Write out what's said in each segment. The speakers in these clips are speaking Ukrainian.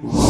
Mm-hmm.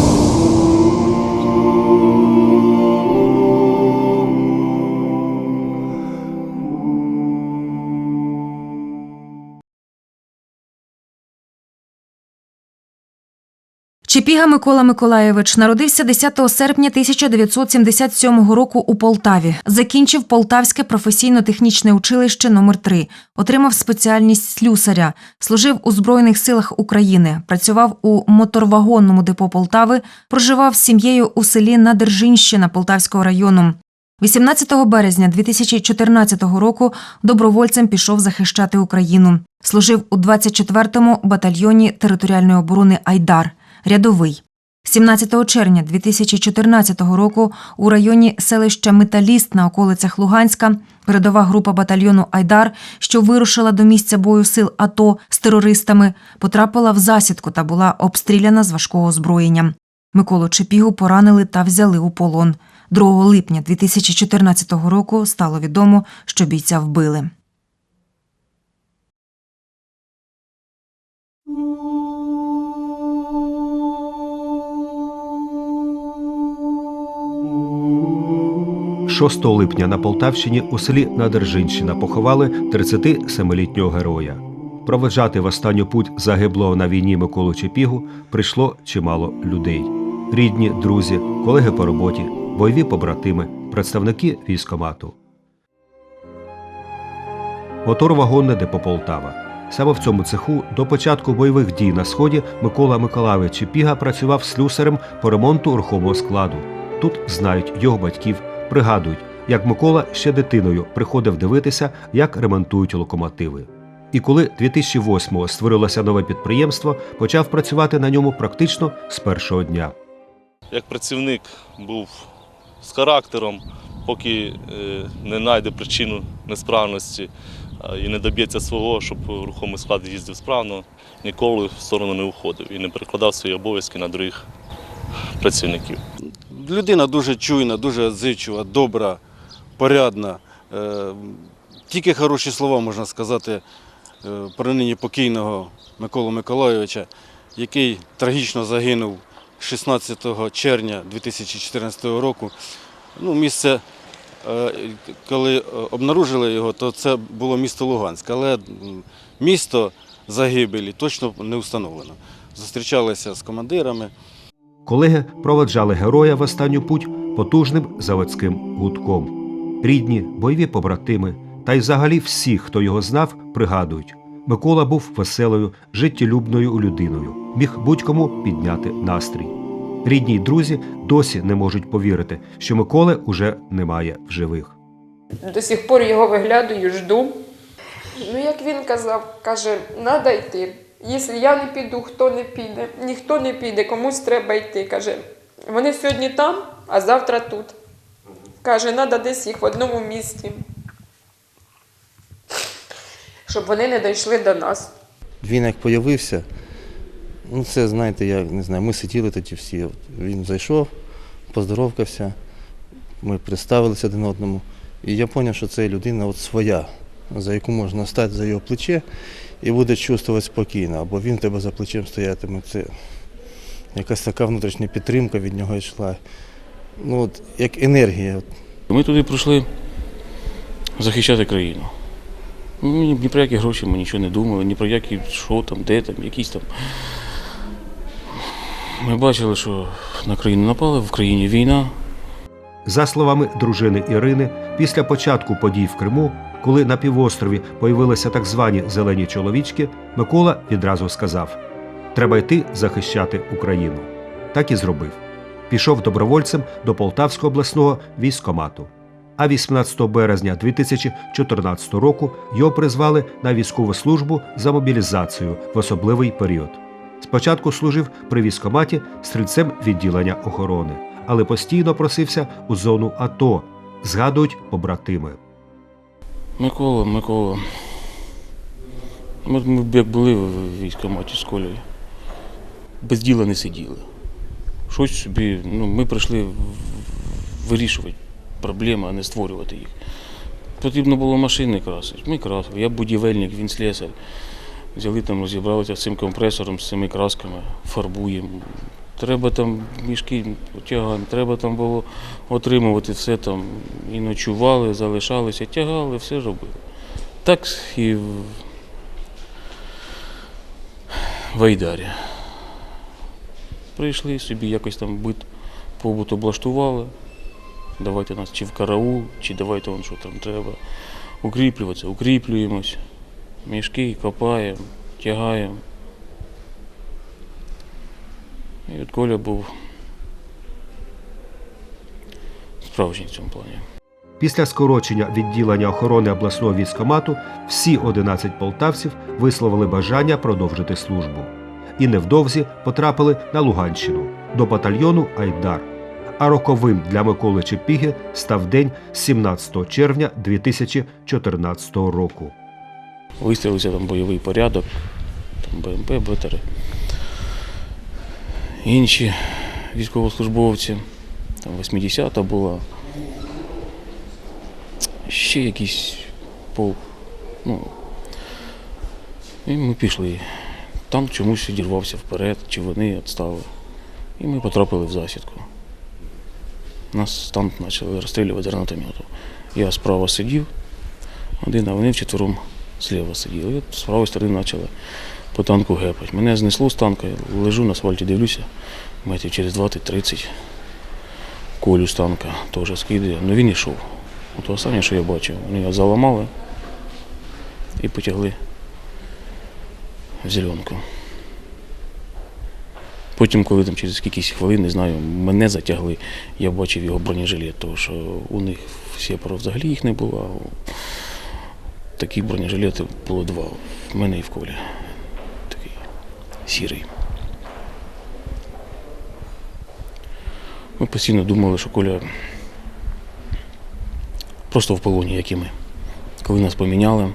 Чепіга Микола Миколаєвич народився 10 серпня 1977 року у Полтаві. Закінчив Полтавське професійно-технічне училище номер 3 отримав спеціальність слюсаря, служив у Збройних силах України, працював у моторвагонному депо Полтави, проживав з сім'єю у селі Надержинщина Полтавського району. 18 березня 2014 року добровольцем пішов захищати Україну. Служив у 24-му батальйоні територіальної оборони Айдар, рядовий. 17 червня 2014 року у районі селища Металіст на околицях Луганська передова група батальйону Айдар, що вирушила до місця бою сил АТО з терористами, потрапила в засідку та була обстріляна з важкого озброєння. Миколу Чепігу поранили та взяли у полон. 2 липня 2014 року стало відомо, що бійця вбили. – 6 липня на Полтавщині у селі Надержинщина поховали 37-літнього героя. Проведжати в останню путь загиблого на війні Миколу Чепігу прийшло чимало людей: рідні, друзі, колеги по роботі, бойові побратими, представники військомату. Моторвагонне депо Полтава. Саме в цьому цеху до початку бойових дій на сході Микола Миколайович Чепіга працював слюсарем по ремонту рухомого складу. Тут знають його батьків, пригадують, як Микола ще дитиною приходив дивитися, як ремонтують локомотиви. І коли 2008-го створилося нове підприємство, почав працювати на ньому практично з першого дня. як працівник був з характером, поки е, не знайде причину несправності і не доб'ється свого, щоб рухомий склад їздив справно, ніколи в сторону не уходив і не перекладав свої обов'язки на других працівників. Людина дуже чуйна, дуже відзивчива, добра, порядна. Е, Тільки хороші слова можна сказати е, про нині покійного Миколу Миколайовича, який трагічно загинув 16 червня 2014 року. Ну, місце, е, коли обнаружили його, то це було місто Луганськ, але місто загибелі точно не встановлено. Зустрічалися з командирами. Колеги проведжали героя в останню путь потужним заводським гудком. Рідні, бойові побратими та й взагалі всі, хто його знав, пригадують. Микола був веселою, життєлюбною людиною, міг будь-кому підняти настрій. Рідні й друзі досі не можуть повірити, що Миколи уже немає в живих. До сих пор його виглядаю, жду. Ну, як він казав, каже, треба йти. Якщо я не піду, хто не піде? Ніхто не піде, комусь треба йти. Каже, вони сьогодні там, а завтра тут. Каже, треба десь їх в одному місці. Щоб вони не дійшли до нас. Він як появився, ну це, знаєте, я не знаю, ми сиділи тоді всі. Він зайшов, поздоровкався, ми представилися один одному. І я зрозумів, що це людина от своя, за яку можна стати за його плече і буде чувствувати спокійно, або він тебе за плечем стоятиме. Це якась така внутрішня підтримка від нього йшла. Ну, от, як енергія. Ми туди прийшли захищати країну. Ні, ні про які гроші ми нічого не думали, ні про які що там, де там, якісь там. Ми бачили, що на країну напали, в країні війна. За словами дружини Ірини, після початку подій в Криму, коли на півострові появилися так звані зелені чоловічки, Микола відразу сказав: треба йти захищати Україну. Так і зробив. Пішов добровольцем до Полтавського обласного військомату. А 18 березня 2014 року його призвали на військову службу за мобілізацію в особливий період. Спочатку служив при військоматі стрільцем відділення охорони, але постійно просився у зону АТО, згадують побратими. Микола, Микола. Ми, ми як були в військкоматі з колею, без діла не сиділи. Щось собі, ну, ми прийшли вирішувати проблеми, а не створювати їх. Потрібно було машини красити. Ми красили. Я будівельник, він слесар. Взяли там, розібралися з цим компресором, з цими красками, фарбуємо. Треба там мішки тягаємо, треба там було отримувати все там. І ночували, залишалися, тягали, все робили. Так і в в Айдарі. Прийшли собі, якось там бит, побут облаштували. Давайте нас чи в караул, чи давайте вон що там треба. Укріплюватися, укріплюємось. Мішки копаємо, тягаємо. І от Коля був справжній в цьому плані. Після скорочення відділення охорони обласного військомату всі 11 полтавців висловили бажання продовжити службу. І невдовзі потрапили на Луганщину до батальйону Айдар. А роковим для Миколи Чепіги став день 17 червня 2014 року. Виставився там бойовий порядок, там БМП, БТР. Інші військовослужбовці, там 80-та була. Ще якийсь полк. Ну, і ми пішли. Танк чомусь відірвався вперед, чи вони відстали. І ми потрапили в засідку. Нас танк почали розстрілювати гранатомету. Я справа сидів, один, а вони вчетвером зліва сиділи. І от з правої сторони почали по танку гепати. Мене знесло з танка, лежу на асфальті, дивлюся, метрів через 20-30 колю з танка теж скидає. Ну він йшов. От останнє, що я бачив, вони його заламали і потягли в зеленку. Потім, коли там через кількись хвилин, не знаю, мене затягли, я бачив його бронежилет, тому що у них всі пару взагалі їх не було. Такі бронежилети було два. В мене і в колі. Сірий. Ми постійно думали, що Коля просто в полоні, як і ми. Коли нас поміняли,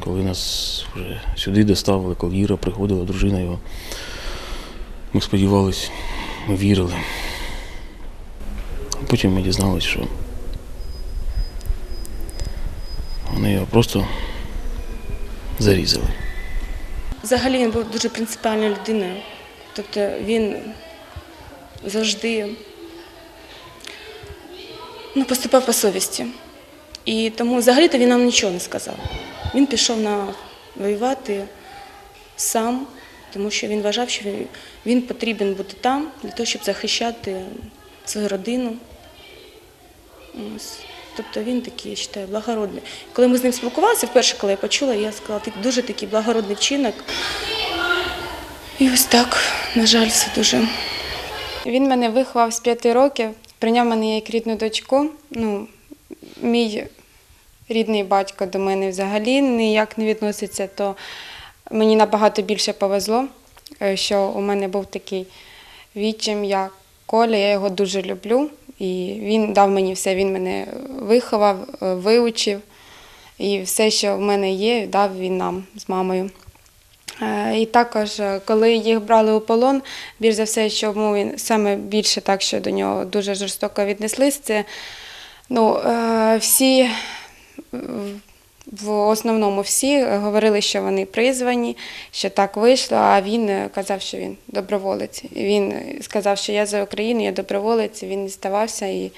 коли нас вже сюди доставили, коли Іра приходила, дружина його. Ми сподівалися, ми вірили. Потім ми дізналися, що вони його просто зарізали. Взагалі він був дуже принципіальною людиною. Тобто він завжди ну, поступав по совісті. І тому взагалі-то він нам нічого не сказав. Він пішов на воювати сам, тому що він вважав, що він, він потрібен бути там для того, щоб захищати свою родину. Ось. Тобто він такий, я вважаю, благородний. Коли ми з ним спілкувалися, вперше, коли я почула, я сказала, ти дуже такий благородний вчинок. І ось так, на жаль, все дуже. Він мене виховав з п'яти років, прийняв мене як рідну дочку. Ну, мій рідний батько до мене взагалі ніяк не відноситься, то мені набагато більше повезло, е, що у мене був такий відчим, як Коля, я його дуже люблю. І він дав мені все, він мене виховав, вивчив. виучив. І все, що в мене є, дав він нам з мамою. Е, І також, е, коли їх брали у полон, більш за все, чому він саме більше так, що до нього дуже жорстоко віднеслись, це ну, е, всі, е, в основному всі говорили, що вони призвані, що так вийшло, а він е, казав, що він доброволець. Він е, сказав, що я за Україну, я доброволець, він не здавався, і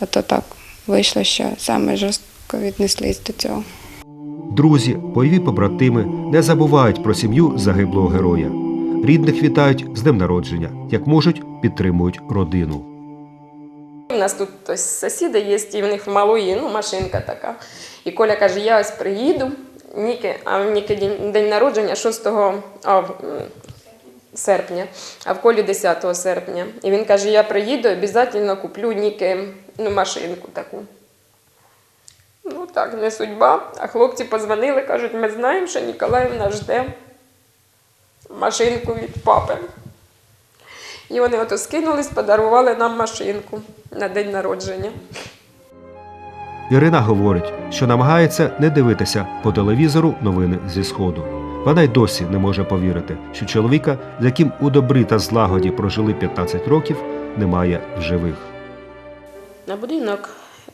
ото так вийшло, що саме жорстко віднеслись до цього. Друзі, бойові побратими не забувають про сім'ю загиблого героя. Рідних вітають з днем народження, як можуть, підтримують родину. У нас тут сусіди є, і в них малої, ну, машинка така. І Коля каже, я ось приїду, Ніки, а в Ніки день, день народження 6 а, серпня, а в Колі 10 серпня. І він каже, я приїду, обов'язково куплю Ніки ну, машинку таку. Ну так, не судьба. А хлопці позвонили, кажуть, ми знаємо, що Ніколаївна жде машинку від папи. І вони ото скинулись, подарували нам машинку на день народження. Ірина говорить, що намагається не дивитися по телевізору новини зі сходу. Вона й досі не може повірити, що чоловіка, з яким у добрі та злагоді прожили 15 років, немає в живих. На будинок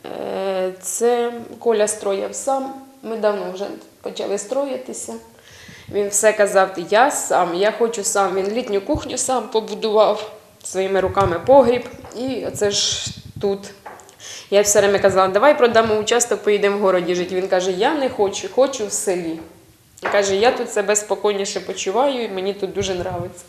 е, це Коля строїв сам. Ми давно вже почали строїтися. Він все казав, я сам, я хочу сам. Він літню кухню сам побудував своїми руками погріб. І оце ж тут. Я все время казала, давай продамо участок, поїдемо в городі жити. Він каже, я не хочу, хочу в селі. Каже, я тут себе спокійніше почуваю і мені тут дуже подобається.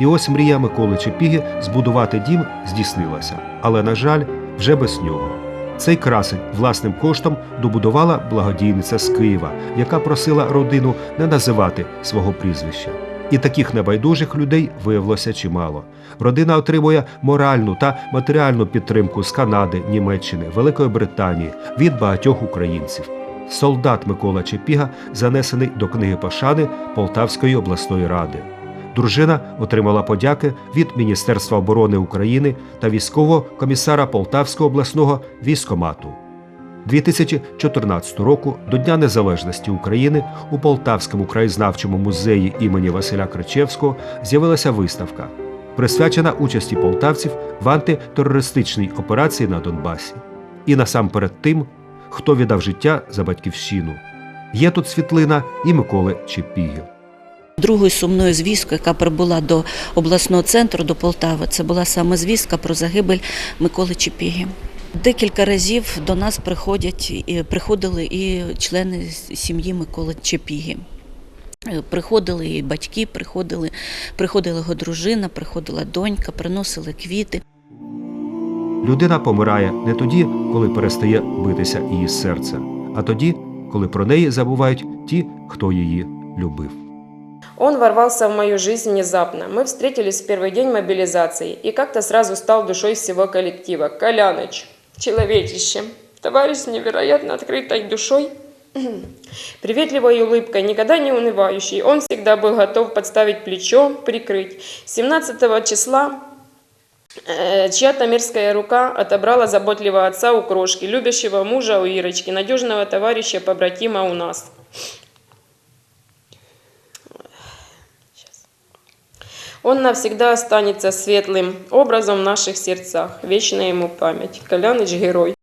І ось мрія Миколи Чепіги збудувати дім здійснилася, але, на жаль, вже без нього. Цей красень власним коштом добудувала благодійниця з Києва, яка просила родину не називати свого прізвища. І таких небайдужих людей виявилося чимало. Родина отримує моральну та матеріальну підтримку з Канади, Німеччини, Великої Британії від багатьох українців. Солдат Микола Чепіга занесений до книги пошани Полтавської обласної ради. Дружина отримала подяки від Міністерства оборони України та військового комісара Полтавського обласного військомату. 2014 року до Дня Незалежності України у Полтавському краєзнавчому музеї імені Василя Кричевського з'явилася виставка, присвячена участі полтавців в антитерористичній операції на Донбасі. І насамперед тим, хто віддав життя за батьківщину. Є тут світлина і Миколи Чепіги. Другою сумною звісткою, яка прибула до обласного центру, до Полтави, це була саме звістка про загибель Миколи Чепіги. Декілька разів до нас приходять, і- приходили і члени сім'ї Миколи Чепіги. Е, Приходили і батьки, приходили, приходила його дружина, приходила донька, приносили квіти. Людина помирає не тоді, коли перестає битися її серце, а тоді, коли про неї забувають ті, хто її любив. Он ворвался в мою жизнь внезапно. Мы встретились в первый день мобилизации и как-то сразу стал душой всего коллектива. Коляныч, человечище, товарищ с невероятно открытой душой, приветливой улыбкой, никогда не унывающий. Он всегда был готов подставить плечо, прикрыть. 17 числа э, чья-то мерзкая рука отобрала заботливого отца у крошки, любящего мужа у Ирочки, надежного товарища, побратима у нас. Он навсегда останется светлым образом в наших сердцах. Вечная ему память. Коляныч – герой.